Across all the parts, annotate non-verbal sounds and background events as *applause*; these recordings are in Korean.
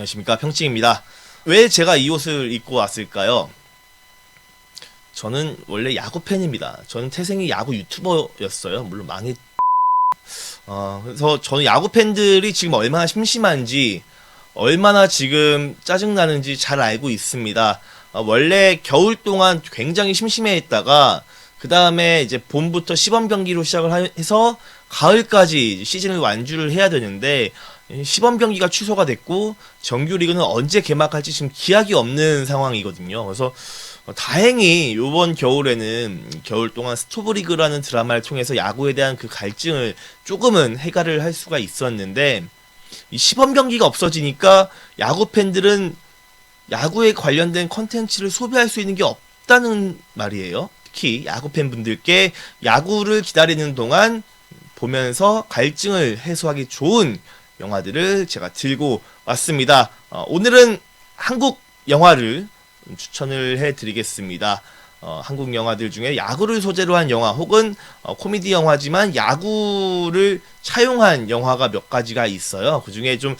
안녕하십니까 평칭입니다. 왜 제가 이 옷을 입고 왔을까요? 저는 원래 야구 팬입니다. 저는 태생이 야구 유튜버였어요. 물론 망했. *laughs* 어, 그래서 저는 야구 팬들이 지금 얼마나 심심한지, 얼마나 지금 짜증 나는지 잘 알고 있습니다. 어, 원래 겨울 동안 굉장히 심심해했다가, 그 다음에 이제 봄부터 시범 경기로 시작을 하- 해서 가을까지 시즌을 완주를 해야 되는데, 이 시범 경기가 취소가 됐고, 정규 리그는 언제 개막할지 지금 기약이 없는 상황이거든요. 그래서 어, 다행히 요번 겨울에는 겨울 동안 스토브리그라는 드라마를 통해서 야구에 대한 그 갈증을 조금은 해결을 할 수가 있었는데 이 시범 경기가 없어지니까 야구 팬들은 야구에 관련된 컨텐츠를 소비할 수 있는 게 없다는 말이에요. 특히 야구 팬분들께 야구를 기다리는 동안 보면서 갈증을 해소하기 좋은 영화들을 제가 들고 왔습니다. 어, 오늘은 한국 영화를 추천을 해드리겠습니다. 어, 한국 영화들 중에 야구를 소재로 한 영화 혹은 어, 코미디 영화지만 야구를 차용한 영화가 몇 가지가 있어요. 그 중에 좀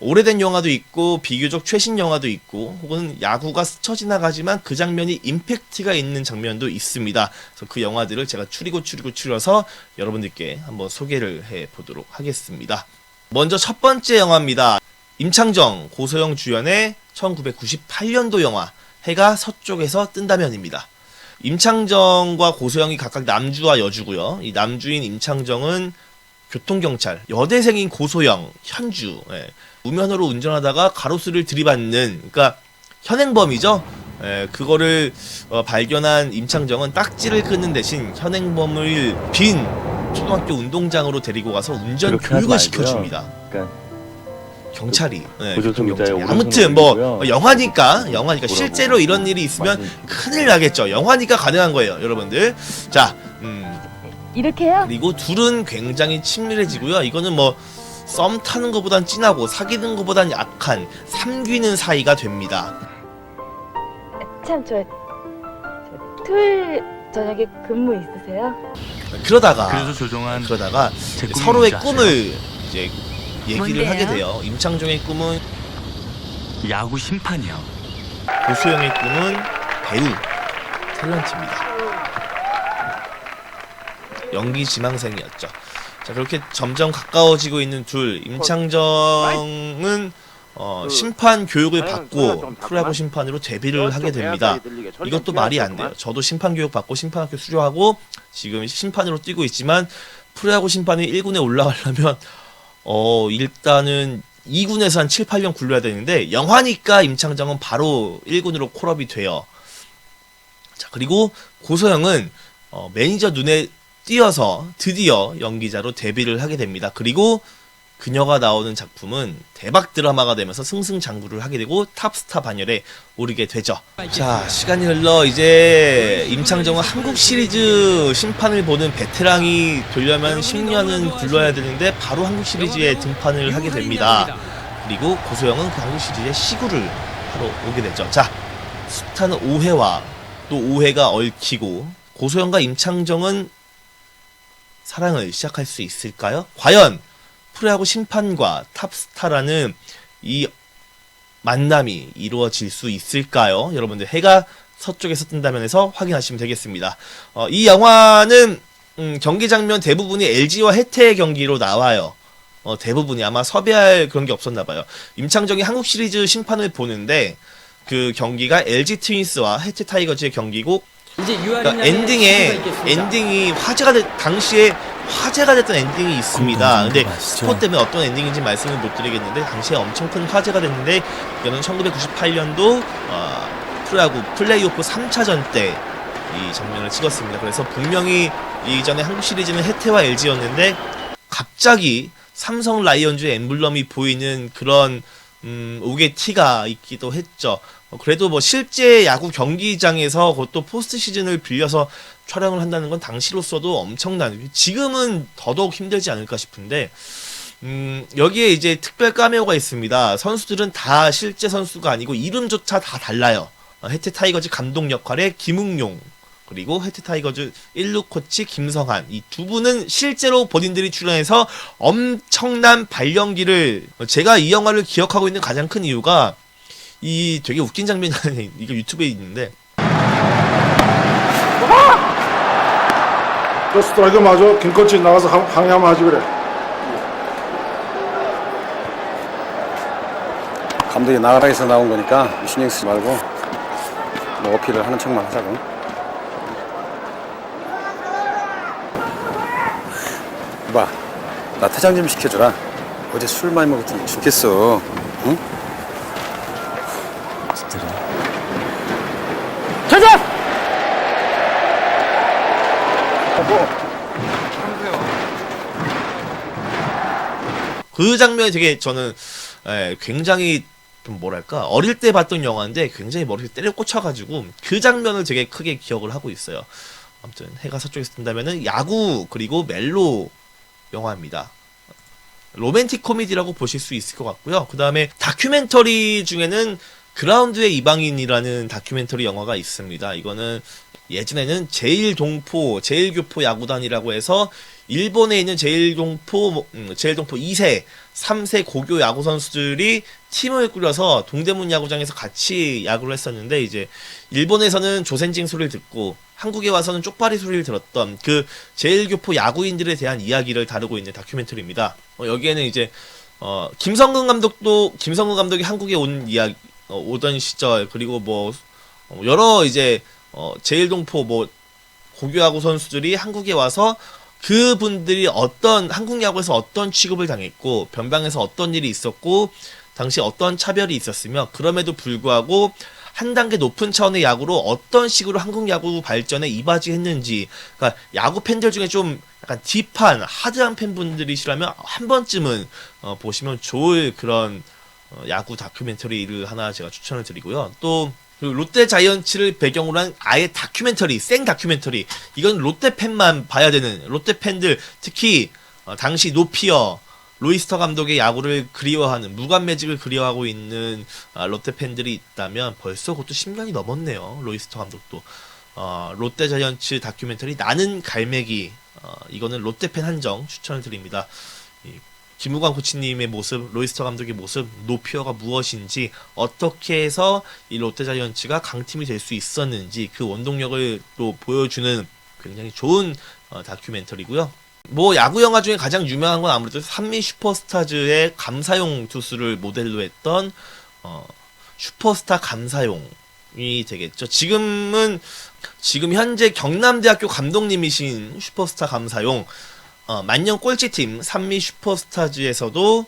오래된 영화도 있고 비교적 최신 영화도 있고 혹은 야구가 스쳐 지나가지만 그 장면이 임팩트가 있는 장면도 있습니다. 그래서 그 영화들을 제가 추리고 추리고 추려서 여러분들께 한번 소개를 해 보도록 하겠습니다. 먼저 첫 번째 영화입니다. 임창정, 고소영 주연의 1998년도 영화 해가 서쪽에서 뜬다면입니다. 임창정과 고소영이 각각 남주와 여주고요. 이 남주인 임창정은 교통경찰, 여대생인 고소영, 현주, 예, 우면으로 운전하다가 가로수를 들이받는, 그러니까 현행범이죠. 예, 그거를 어, 발견한 임창정은 딱지를 끊는 대신 현행범을 빈 초등학교 운동장으로 데리고 가서 운전 교육을 말고요. 시켜줍니다. 그러니까 경찰이 네, 보조 교통경찰이. 이따에 아무튼 오른손으로 뭐 영화니까 영화니까. 실제로 이런 일이 있으면 큰일 나겠죠 영화니까 가능한 거예요 여러분들 자 음, 이렇게요? 그리고 둘은 굉장히 친밀해지고요 이거는 뭐 썸 타는 것보단 진하고 사귀는 것보단 약한 삼귀는 사이가 됩니다 참, 저, 저, 토요일 저녁에 근무 있으세요? 그러다가 그래서 조종한 그러다가 서로의 꿈을 이제 얘기를 뭔데요? 하게 돼요 임창정의 꿈은? 야구 심판이요. 고소영의 꿈은 배우 탤런트입니다. 연기 지망생이었죠. 자 그렇게 점점 가까워지고 있는 둘 임창정은 어, 심판 교육을 받고 프로야구 심판으로 데뷔를 하게 됩니다. 이것도 말이 안 돼요. 저도 심판 교육 받고 심판학교 수료하고 지금 심판으로 뛰고 있지만 프로야구 심판이 1군에 올라가려면 *laughs* 어 일단은 2군에서 한 7, 8년 굴러야 되는데 영화니까 임창정은 바로 1군으로 콜업이 돼요. 자 그리고 고소영은 어, 매니저 눈에 띄어서 드디어 연기자로 데뷔를 하게 됩니다. 그리고 그녀가 나오는 작품은 대박 드라마가 되면서 승승장구를 하게 되고 탑스타 반열에 오르게 되죠. 자, 시간이 흘러 이제 임창정은 한국 시리즈 심판을 보는 베테랑이 되려면 10년은 굴러야 되는데 바로 한국 시리즈에 등판을 하게 됩니다. 그리고 고소영은 그 한국 시리즈의 시구를 하러 오게 되죠. 자, 숱한 오해와 또 오해가 얽히고 고소영과 임창정은 사랑을 시작할 수 있을까요? 과연 프로야구 심판과 탑스타라는 이 만남이 이루어질 수 있을까요? 여러분들 해가 서쪽에서 뜬다면에서 확인하시면 되겠습니다. 어, 이 영화는 음, 경기 장면 대부분이 LG와 해태의 경기로 나와요. 어, 대부분이 아마 섭외할 그런 게 없었나 봐요. 임창정이 한국 시리즈 심판을 보는데 그 경기가 LG 트윈스와 해태 타이거즈의 경기고 이제 그러니까 엔딩에 엔딩이 화제가 됐 당시에 화제가 됐던 엔딩이 있습니다. 근데 스포 때문에 어떤 엔딩인지 말씀을 못 드리겠는데 당시에 엄청 큰 화제가 됐는데 이거는 1998년도 어, 프로야구 플레이오프 3차전 때 이 장면을 찍었습니다. 그래서 분명히 이전에 한국 시리즈는 해태와 LG였는데 갑자기 삼성 라이온즈의 엠블럼이 보이는 그런 음, 옥의 티가 있기도 했죠. 어, 그래도 뭐 실제 야구 경기장에서 그것도 포스트 시즌을 빌려서 촬영을 한다는 건 당시로서도 엄청난 지금은 더더욱 힘들지 않을까 싶은데 음, 여기에 이제 특별 카메오가 있습니다. 선수들은 다 실제 선수가 아니고 이름조차 다 달라요. 어, 해태 타이거즈 감독 역할의 김웅용 그리고 해태 타이거즈 1루 코치 김성한 이 두 분은 실제로 본인들이 출연해서 엄청난 발연기를 제가 이 영화를 기억하고 있는 가장 큰 이유가 이 되게 웃긴 장면이 *laughs* 이거 유튜브에 있는데 저 스트라이크 맞아 김코치 나가서 강- 강의하면 하지 그래 감독이 나가라 해서 나온 거니까 신경 쓰지 말고 뭐 어필을 하는 척만 하자고. 봐, 나 퇴장 좀 시켜줘라. 어제 술 많이 먹었더니 죽겠어. 응? 진짜로. 그 장면이 되게 저는 예, 굉장히 좀 뭐랄까 어릴 때 봤던 영화인데 굉장히 머리에 때려 꽂혀가지고 그 장면을 되게 크게 기억을 하고 있어요. 아무튼 해가 서쪽에서 뜬다면은 야구 그리고 멜로 영화입니다. 로맨틱 코미디라고 보실 수 있을 것 같고요. 그 다음에 다큐멘터리 중에는 그라운드의 이방인이라는 다큐멘터리 영화가 있습니다. 이거는 예전에는 제일동포, 제일교포 야구단이라고 해서 일본에 있는 제일동포, 뭐, 음, 제일동포 2세, 3세 고교 야구 선수들이 팀을 꾸려서 동대문 야구장에서 같이 야구를 했었는데 이제 일본에서는 조센징 소리를 듣고 한국에 와서는 쪽발이 소리를 들었던 그 제일교포 야구인들에 대한 이야기를 다루고 있는 다큐멘터리입니다. 어, 여기에는 이제 어, 김성근 감독도 김성근 감독이 한국에 온 이야기 어, 오던 시절 그리고 뭐 어, 여러 이제 어, 제일동포 뭐 고교야구 선수들이 한국에 와서 그분들이 어떤 한국 야구에서 어떤 취급을 당했고 변방에서 어떤 일이 있었고 당시 어떤 차별이 있었으며 그럼에도 불구하고 한 단계 높은 차원의 야구로 어떤 식으로 한국 야구 발전에 이바지했는지 그러니까 야구 팬들 중에 좀 약간 딥한 하드한 팬분들이시라면 한 번쯤은 어, 보시면 좋을 그런 어, 야구 다큐멘터리를 하나 제가 추천을 드리고요. 또 그리고 롯데 자이언츠를 배경으로 한 아예 다큐멘터리, 생 다큐멘터리. 이건 롯데 팬만 봐야 되는 롯데 팬들 특히 어, 당시 노피어 로이스터 감독의 야구를 그리워하는 무관 매직을 그리워하고 있는 아, 롯데 팬들이 있다면 벌써 그것도 10년이 넘었네요. 로이스터 감독도 어, 롯데 자이언츠 다큐멘터리 나는 갈매기 어, 이거는 롯데 팬 한정 추천을 드립니다. 이 김우관 코치님의 모습, 로이스터 감독의 모습, 노피어가 무엇인지, 어떻게 해서 이 롯데 자이언츠가 강팀이 될 수 있었는지, 그 원동력을 또 보여주는 굉장히 좋은 어, 다큐멘터리고요. 뭐 야구 영화 중에 가장 유명한 건 아무래도 산미 슈퍼스타즈의 감사용 투수를 모델로 했던 어, 슈퍼스타 감사용이 되겠죠. 지금은 지금 현재 경남대학교 감독님이신 슈퍼스타 감사용 어, 만년 꼴찌팀 산미 슈퍼스타즈에서도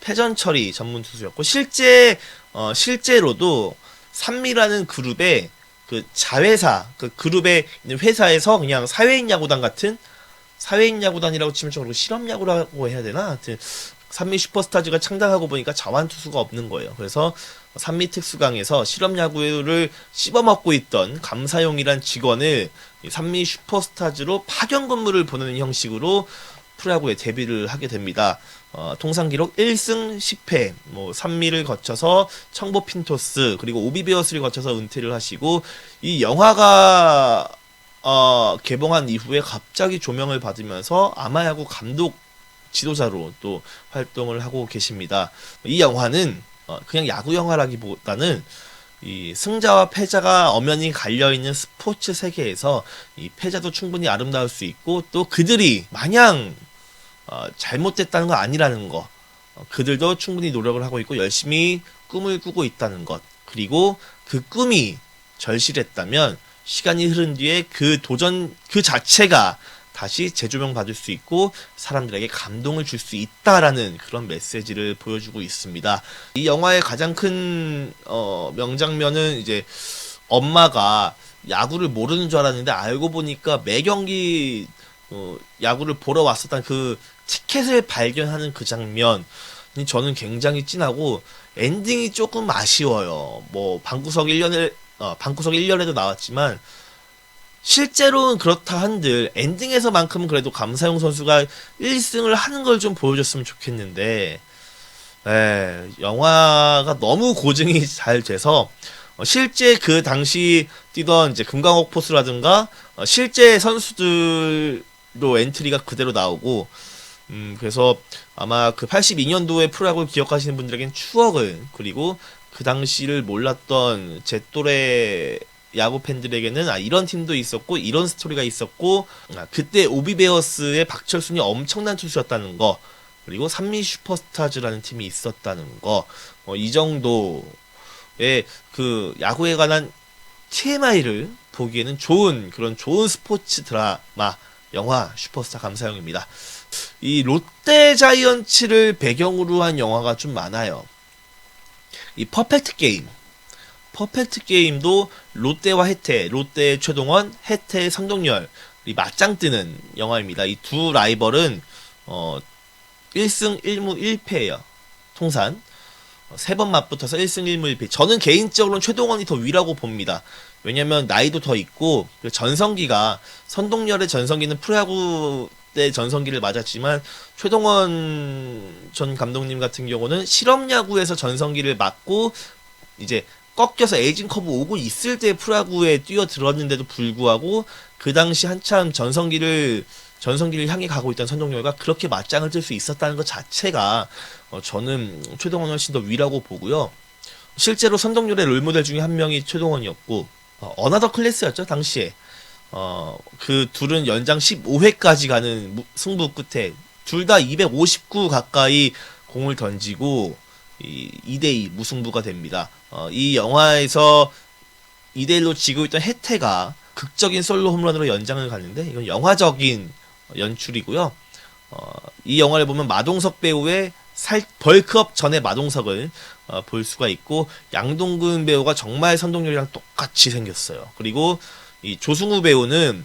패전 처리 전문 투수였고 실제 어, 실제로도 산미라는 그룹의 그 자회사 그 있는 회사에서 그냥 사회인 야구단 같은? 사회인 야구단이라고 치면 좀 그렇고 실업 야구라고 해야 되나? 하여튼 산미 슈퍼스타즈가 창단하고 보니까 자완 투수가 없는 거예요. 그래서 산미 특수강에서 실업 야구를 씹어먹고 있던 감사용이란 직원을 이 산미 슈퍼스타즈로 파견 근무를 보내는 형식으로 프로야구에 데뷔를 하게 됩니다. 어, 통상 기록 1승 10패, 뭐 산미를 거쳐서 청보 핀토스 그리고 오비베어스를 거쳐서 은퇴를 하시고 이 영화가 어, 개봉한 이후에 갑자기 조명을 받으면서 아마야구 감독 지도자로 또 활동을 하고 계십니다. 이 영화는 어, 그냥 야구 영화라기보다는 이 승자와 패자가 엄연히 갈려 있는 스포츠 세계에서 이 패자도 충분히 아름다울 수 있고 또 그들이 마냥 어, 잘못됐다는 거 아니라는 거. 어, 그들도 충분히 노력을 하고 있고 열심히 꿈을 꾸고 있다는 것. 그리고 그 꿈이 절실했다면 시간이 흐른 뒤에 그 도전 그 자체가 다시 재조명 받을 수 있고 사람들에게 감동을 줄 수 있다라는 그런 메시지를 보여주고 있습니다. 이 영화의 가장 큰 어, 명장면은 이제 엄마가 야구를 모르는 줄 알았는데 알고 보니까 매 경기 어, 야구를 보러 왔었던 그 티켓을 발견하는 그 장면이 저는 굉장히 진하고 엔딩이 조금 아쉬워요. 뭐 방구석 1년에 어, 방구석 1년에도 나왔지만 실제로는 그렇다 한들 엔딩에서만큼은 그래도 감사용 선수가 1승을 하는 걸 좀 보여줬으면 좋겠는데 에, 영화가 너무 고증이 잘 돼서 어, 실제 그 당시 뛰던 이제 금강옥 포스라든가 어, 실제 선수들로 엔트리가 그대로 나오고 음 그래서 아마 그 82년도의 프로야구를 기억하시는 분들에겐 추억을 그리고 그 당시를 몰랐던 제 또래 야구 팬들에게는 아 이런 팀도 있었고 이런 스토리가 있었고 아, 그때 오비베어스의 박철순이 엄청난 투수였다는 거 그리고 산미 슈퍼스타즈라는 팀이 있었다는 거 어, 이 정도의 그 야구에 관한 TMI를 보기에는 좋은 그런 좋은 스포츠 드라마 영화 슈퍼스타 감사용입니다. 이 롯데 자이언츠를 배경으로 한 영화가 좀 많아요. 이 퍼펙트 게임. 퍼펙트 게임도 롯데와 해태, 롯데의 최동원, 해태의 성동열, 이 맞짱 뜨는 영화입니다. 이 두 라이벌은 어 1승 1무 1패예요. 통산. 어, 세번 맞붙어서 1승 1무 1패. 저는 개인적으로는 최동원이 더 위라고 봅니다. 왜냐면 나이도 더 있고 그리고 전성기가 선동열의 전성기는 프로야구 때 전성기를 맞았지만 최동원 전 감독님 같은 경우는 실업야구에서 전성기를 맞고 이제 꺾여서 에이징 커브 오고 있을 때 프로야구에 뛰어들었는데도 불구하고 그 당시 한참 전성기를 전성기를 향해 가고 있던 선동열과 그렇게 맞짱을 뜰 수 있었다는 것 자체가 어, 저는 최동원 훨씬 더 위라고 보고요. 실제로 선동열의 롤모델 중에 한 명이 최동원이었고 어, 어나더 클래스였죠 당시에 어, 그 둘은 연장 15회까지 가는 무- 승부 끝에 둘 다 259 가까이 공을 던지고 이 2대2 무승부가 됩니다. 어, 이 영화에서 2대1로 지고 있던 혜태가 극적인 솔로 홈런으로 연장을 가는데 이건 영화적인 연출이고요. 어, 이 영화를 보면 마동석 배우의 살 벌크업 전의 마동석을 어, 볼 수가 있고 양동근 배우가 정말 선동열이랑 똑같이 생겼어요. 그리고 이 조승우 배우는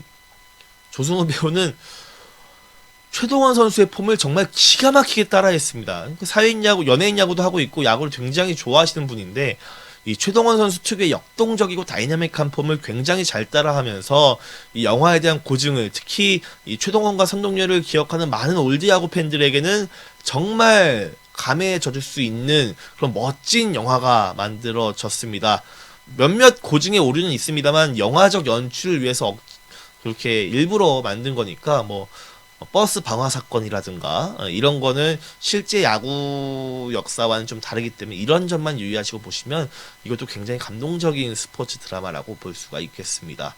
조승우 배우는 최동원 선수의 폼을 정말 기가 막히게 따라했습니다. 그 사회인 야구, 연예인 야구도 하고 있고 야구를 굉장히 좋아하시는 분인데 이 최동원 선수 특유의 역동적이고 다이나믹한 폼을 굉장히 잘 따라하면서 이 영화에 대한 고증을 특히 이 최동원과 선동열을 기억하는 많은 올드 야구 팬들에게는 정말 감회에 젖을 수 있는 그런 멋진 영화가 만들어졌습니다. 몇몇 고증의 오류는 있습니다만 영화적 연출을 위해서 억- 그렇게 일부러 만든 거니까 뭐 버스 방화 사건이라든가 어, 이런 거는 실제 야구 역사와는 좀 다르기 때문에 이런 점만 유의하시고 보시면 이것도 굉장히 감동적인 스포츠 드라마라고 볼 수가 있겠습니다.